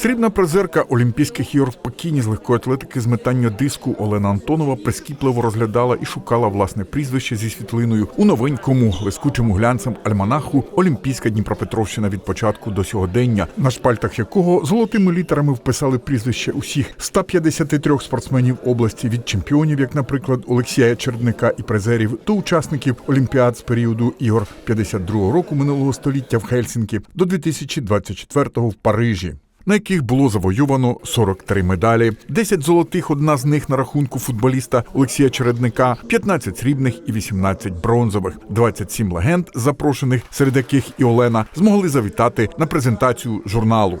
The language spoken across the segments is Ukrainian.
Срібна призерка Олімпійських ігор в Пекіні з легкої атлетики з метання диску Олена Антонова прискіпливо розглядала і шукала власне прізвище зі світлиною у новенькому лискучому глянцем альманаху Олімпійська Дніпропетровщина від початку до сьогодення, на шпальтах якого золотими літерами вписали прізвище усіх 153 спортсменів області від чемпіонів, як, наприклад, Олексія Чердника і призерів, до учасників Олімпіад з періоду ігор 52-го року минулого століття в Хельсінкі до 2024-го в Парижі на яких було завоювано 43 медалі, 10 золотих, одна з них на рахунку футболіста Олексія Чередника, 15 срібних і 18 бронзових, 27 легенд, запрошених, серед яких і Олена, змогли завітати на презентацію журналу.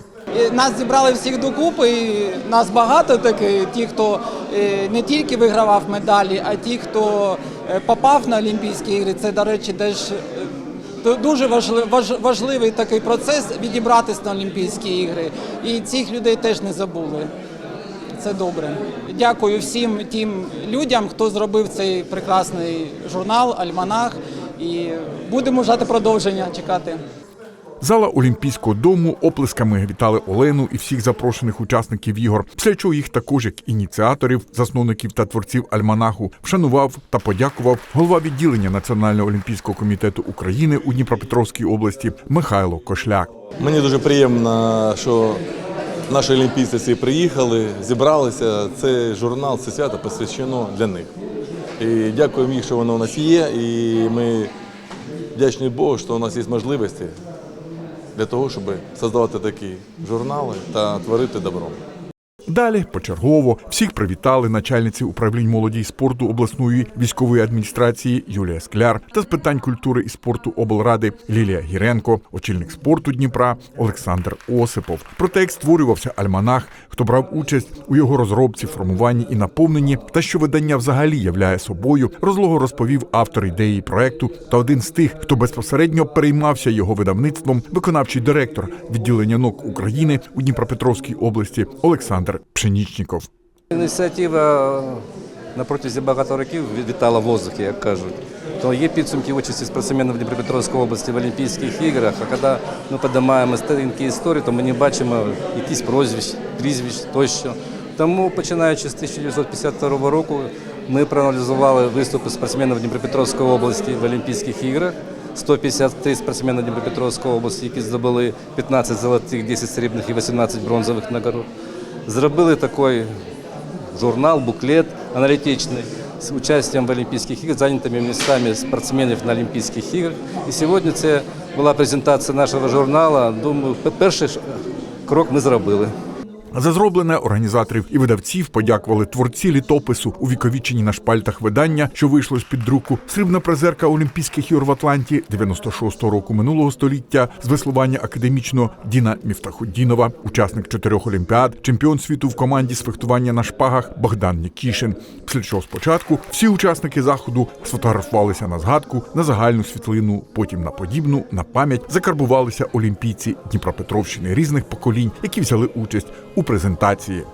Нас зібрали всіх докупи, і нас багато таких, ті, хто е, не тільки вигравав медалі, а ті, хто е, попав на Олімпійські ігри. Це, до речі, теж е, дуже важли- важливий такий процес відібратися на Олімпійські ігри. І цих людей теж не забули. Це добре. Дякую всім тим людям, хто зробив цей прекрасний журнал, альманах. І будемо жати продовження чекати. Зала Олімпійського дому оплесками вітали Олену і всіх запрошених учасників ігор, після чого їх також як ініціаторів, засновників та творців альманаху вшанував та подякував голова відділення Національного олімпійського комітету України у Дніпропетровській області Михайло Кошляк. Мені дуже приємно, що наші олімпійці всі приїхали, зібралися. Цей журнал, це свято посвящено для них. І дякуємо їм, що воно у нас є. І ми вдячні Богу, що у нас є можливості для того, щоб создавати такі журнали та творити добро. Далі почергово всіх привітали начальниці управлінь молоді і спорту обласної військової адміністрації Юлія Скляр та з питань культури і спорту облради Лілія Гіренко, очільник спорту Дніпра Олександр Осипов. Про те, як створювався альманах, хто брав участь у його розробці, формуванні і наповненні, та що видання взагалі являє собою, розлого розповів автор ідеї проекту та один з тих, хто безпосередньо переймався його видавництвом, виконавчий директор відділення НОК України у Дніпропетровській області Олександр Пшенічніков. Ініціатива на протязі багато років вітала в воздухі, як кажуть. То є підсумки участі спортсменів Дніпропетровської області в Олімпійських іграх. А коли ми підіймаємо сторінки історії, то ми не бачимо якісь прозвищ, прізвищ тощо. Тому, починаючи з 1952 року, ми проаналізували виступи спортсменів Дніпропетровської області в Олімпійських іграх. 153 спортсмени Дніпропетровської області, які здобули 15 золотих, 10 срібних і 18 бронзових нагород. Зробили такий журнал, буклет аналітичний з участям в Олімпійських іграх, зайнятими містами спортсменів на Олімпійських іграх. І сьогодні це була презентація нашого журналу. Думаю, перший крок ми зробили. За зроблене організаторів і видавців подякували творці літопису, увіковічені на шпальтах видання, що вийшло з під друку. Срібна призерка Олімпійських ігор в Атланті 96-го року минулого століття з веслування академічного Діна Міфтахудінова, учасник чотирьох олімпіад, чемпіон світу в команді з фехтування на шпагах Богдан Нікішин. Після чого спочатку всі учасники заходу сфотографувалися на згадку, на загальну світлину, потім на подібну, на пам'ять закарбувалися олімпійці Дніпропетровщини різних поколінь, які взяли участь у презентації.